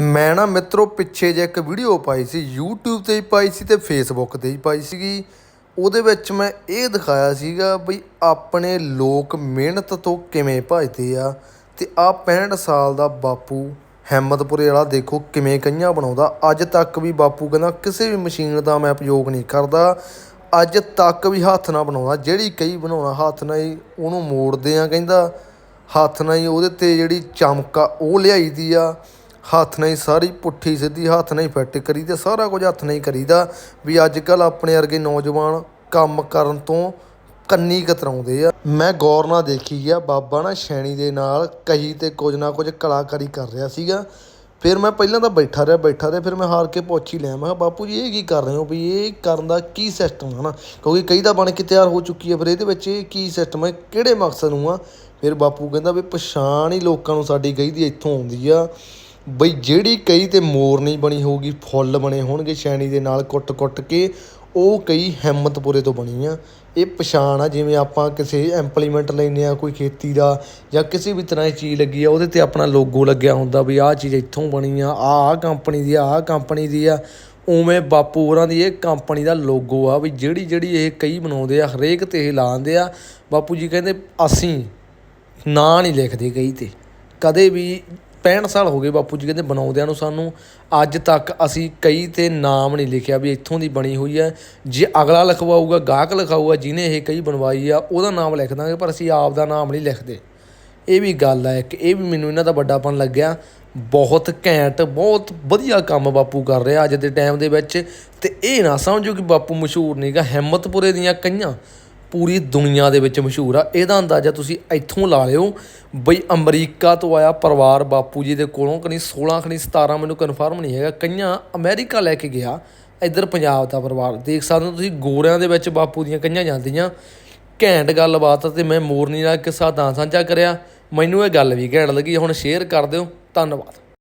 ਮੈਂ ਨਾ ਮਿੱਤਰੋ ਪਿੱਛੇ ਜੇ ਇੱਕ ਵੀਡੀਓ ਪਾਈ ਸੀ, YouTube ਤੇ ਹੀ ਪਾਈ ਸੀ ਤੇ Facebook ਤੇ ਹੀ ਪਾਈ ਸੀਗੀ। ਉਹਦੇ ਵਿੱਚ ਮੈਂ ਇਹ ਦਿਖਾਇਆ ਸੀਗਾ ਬਈ ਆਪਣੇ ਲੋਕ ਮਿਹਨਤ ਤੋਂ ਕਿਵੇਂ ਭੱਜਦੇ ਆ ਤੇ ਆ 65 ਸਾਲ ਦਾ ਬਾਪੂ ਹਿੰਮਤਪੁਰੇ ਵਾਲਾ ਦੇਖੋ ਕਿਵੇਂ ਕਈਆਂ ਬਣਾਉਂਦਾ। ਅੱਜ ਤੱਕ ਵੀ ਬਾਪੂ ਕਹਿੰਦਾ ਕਿਸੇ ਵੀ ਮਸ਼ੀਨ ਦਾ ਮੈਂ ਉਪਯੋਗ ਨਹੀਂ ਕਰਦਾ। ਅੱਜ ਤੱਕ ਵੀ ਹੱਥ ਨਾਲ ਬਣਾਉਂਦਾ, ਜਿਹੜੀ ਕਈ ਬਣਾਉਣਾ ਹੱਥ ਨਾਲ ਹੀ ਉਹਨੂੰ ਮੋੜਦੇ ਆ ਕਹਿੰਦਾ। ਹੱਥ ਨਾਲ ਹੀ ਉਹਦੇ ਤੇ ਜਿਹੜੀ ਚਮਕ ਆ ਉਹ ਲਿਆਈ ਦੀ ਆ। ਹੱਥ ਨਹੀਂ, ਸਾਰੀ ਪੁੱਠੀ ਸਿੱਧੀ ਹੱਥ ਨਹੀਂ ਹੀ ਕਰੀ ਕਰੀਦਾ, ਸਾਰਾ ਕੁਝ ਹੱਥ ਨਹੀਂ ਕਰੀਦਾ ਵੀ ਅੱਜ ਕੱਲ ਆਪਣੇ ਵਰਗੇ ਨੌਜਵਾਨ ਕੰਮ ਕਰਨ ਤੋਂ ਕੰਨੀ ਕਤਰਾਉਂਦੇ ਆ। ਮੈਂ ਗੌਰ ਨਾਲ ਦੇਖੀ ਆ, ਬਾਬਾ ਨਾ ਛੈਣੀ ਦੇ ਨਾਲ ਕਹੀ ਤੇ ਕੁਝ ਨਾ ਕੁਝ ਕਲਾਕਾਰੀ ਕਰ ਰਿਹਾ ਸੀਗਾ। ਫਿਰ ਮੈਂ ਪਹਿਲਾਂ ਤਾਂ ਬੈਠਾ ਰਿਹਾ ਬੈਠਾ ਰਿਹਾ, ਫਿਰ ਮੈਂ ਹਾਰ ਕੇ ਪੁੱਛ ਹੀ ਲਿਆ, ਮੈਂ ਕਿਹਾ, ਬਾਪੂ ਜੀ, ਇਹ ਕੀ ਕਰ ਰਹੇ ਹੋ ਵੀ ਇਹ ਕਰਨ ਦਾ ਕੀ ਸਿਸਟਮ ਹੈ ਨਾ? ਕਿਉਂਕਿ ਕਈ ਤਾਂ ਬਣ ਕੇ ਤਿਆਰ ਹੋ ਚੁੱਕੀ ਹੈ ਫਿਰ ਇਹਦੇ ਵਿੱਚ ਇਹ ਕੀ ਸਿਸਟਮ ਹੈ ਕਿਹੜੇ ਮਕਸਦ ਨੂੰ ਆ? ਫਿਰ ਬਾਪੂ ਕਹਿੰਦਾ ਵੀ ਪਛਾਣ ਹੀ ਲੋਕਾਂ ਨੂੰ ਸਾਡੀ ਕਹੀ ਦੀ ਇੱਥੋਂ ਆਉਂਦੀ ਆ। ਬਈ ਜਿਹੜੀ ਕਈ ਤੇ ਮੋਰ ਨਹੀਂ ਬਣੀ ਹੋਊਗੀ, ਫੁੱਲ ਬਣੇ ਹੋਣਗੇ ਸ਼ੈਣੀ ਦੇ ਨਾਲ ਕੁੱਟ-ਕੁੱਟ ਕੇ, ਉਹ ਕਈ ਹਿੰਮਤਪੁਰੇ ਤੋਂ ਬਣੀ ਆ। ਇਹ ਪਛਾਣ ਆ, ਜਿਵੇਂ ਆਪਾਂ ਕਿਸੇ ਇੰਪਲੀਮੈਂਟ ਲੈਨੇ ਆ, ਕੋਈ ਖੇਤੀ ਦਾ, ਜਾਂ ਕਿਸੇ ਵੀ ਤਰ੍ਹਾਂ ਦੀ ਚੀਜ਼ ਲੱਗੀ ਆ, ਉਹਦੇ ਤੇ ਆਪਣਾ ਲੋਗੋ ਲੱਗਿਆ ਹੁੰਦਾ ਵੀ ਆਹ ਚੀਜ਼ ਇੱਥੋਂ ਬਣੀ ਆ, ਆਹ ਕੰਪਨੀ ਦੀ ਆ, ਆਹ ਕੰਪਨੀ ਦੀ ਆ। ਉਵੇਂ ਬਾਪੂ ਹੋਰਾਂ ਦੀ ਇਹ ਕੰਪਨੀ ਦਾ ਲੋਗੋ ਆ ਵੀ ਜਿਹੜੀ ਜਿਹੜੀ ਇਹ ਕਈ ਬਣਾਉਂਦੇ ਆ, ਹਰੇਕ ਤੇ ਇਹ ਲਾਉਂਦੇ ਆ। ਬਾਪੂ ਜੀ ਕਹਿੰਦੇ, ਅਸੀਂ ਨਾਂ ਨਹੀਂ ਲਿਖਦੇ ਕਈ ਤੇ। ਕਦੇ ਵੀ 65 ਸਾਲ ਹੋ ਗਏ ਬਾਪੂ ਜੀ ਕਹਿੰਦੇ ਬਣਾਉਂਦਿਆਂ ਨੂੰ ਸਾਨੂੰ। ਅੱਜ ਤੱਕ ਅਸੀਂ ਕਈ ਤੇ ਨਾਮ ਨਹੀਂ ਲਿਖਿਆ ਵੀ ਇੱਥੋਂ ਦੀ ਬਣੀ ਹੋਈ ਹੈ। ਜੇ ਅਗਲਾ ਲਿਖਵਾਊਗਾ, ਗਾਹਕ ਲਿਖਾਊਗਾ, ਜਿਹਨੇ ਇਹ ਕਈ ਬਣਵਾਈ ਆ, ਉਹਦਾ ਨਾਮ ਲਿਖ ਦਾਂਗੇ, ਪਰ ਅਸੀਂ ਆਪ ਦਾ ਨਾਮ ਨਹੀਂ ਲਿਖਦੇ। ਇਹ ਵੀ ਗੱਲ ਹੈ ਕਿ ਇਹ ਵੀ ਮੈਨੂੰ ਇਹਨਾਂ ਦਾ ਵੱਡਾਪਨ ਲੱਗਿਆ। ਬਹੁਤ ਘੈਂਟ, ਬਹੁਤ ਵਧੀਆ ਕੰਮ ਬਾਪੂ ਕਰ ਰਿਹਾ ਅੱਜ ਦੇ ਟਾਈਮ ਦੇ ਵਿੱਚ। ਤੇ ਇਹ ਨਾ ਸਮਝੋ ਕਿ ਬਾਪੂ ਮਸ਼ਹੂਰ ਨਹੀਂਗਾ ਹਿੰਮਤਪੁਰੇ ਦੀਆਂ ਕਈਆਂ। ਪੂਰੀ ਦੁਨੀਆ ਦੇ ਵਿੱਚ ਮਸ਼ਹੂਰ ਆ। ਇਹਦਾ ਅੰਦਾਜ਼ਾ ਤੁਸੀਂ ਇੱਥੋਂ ਲਾ ਲਿਓ ਬਈ ਅਮਰੀਕਾ ਤੋਂ ਆਇਆ ਪਰਿਵਾਰ ਬਾਪੂ ਜੀ ਦੇ ਕੋਲੋਂ ਕਨੀ 16 ਕਨੀ 17 ਮੈਨੂੰ ਕਨਫਰਮ ਨਹੀਂ ਹੈਗਾ। ਕਈਆਂ ਅਮਰੀਕਾ ਲੈ ਕੇ ਗਿਆ, ਇੱਧਰ ਪੰਜਾਬ ਦਾ ਪਰਿਵਾਰ। ਦੇਖ ਸਕਦੇ ਹੋ ਤੁਸੀਂ ਗੋਰਿਆਂ ਦੇ ਵਿੱਚ ਬਾਪੂ ਦੀਆਂ ਕਈਆਂ ਜਾਂਦੀਆਂ। ਘੈਂਟ ਗੱਲਬਾਤ ਤੇ ਮੈਂ ਮੋਰਨੀ ਨਾਲ ਕਿੱਸਾ ਤਾਂ ਸਾਂਝਾ ਕਰਿਆ। ਮੈਨੂੰ ਇਹ ਗੱਲ ਵੀ ਘੈਂਟ ਲੱਗੀ, ਹੁਣ ਸ਼ੇਅਰ ਕਰ ਦਿਓ। ਧੰਨਵਾਦ।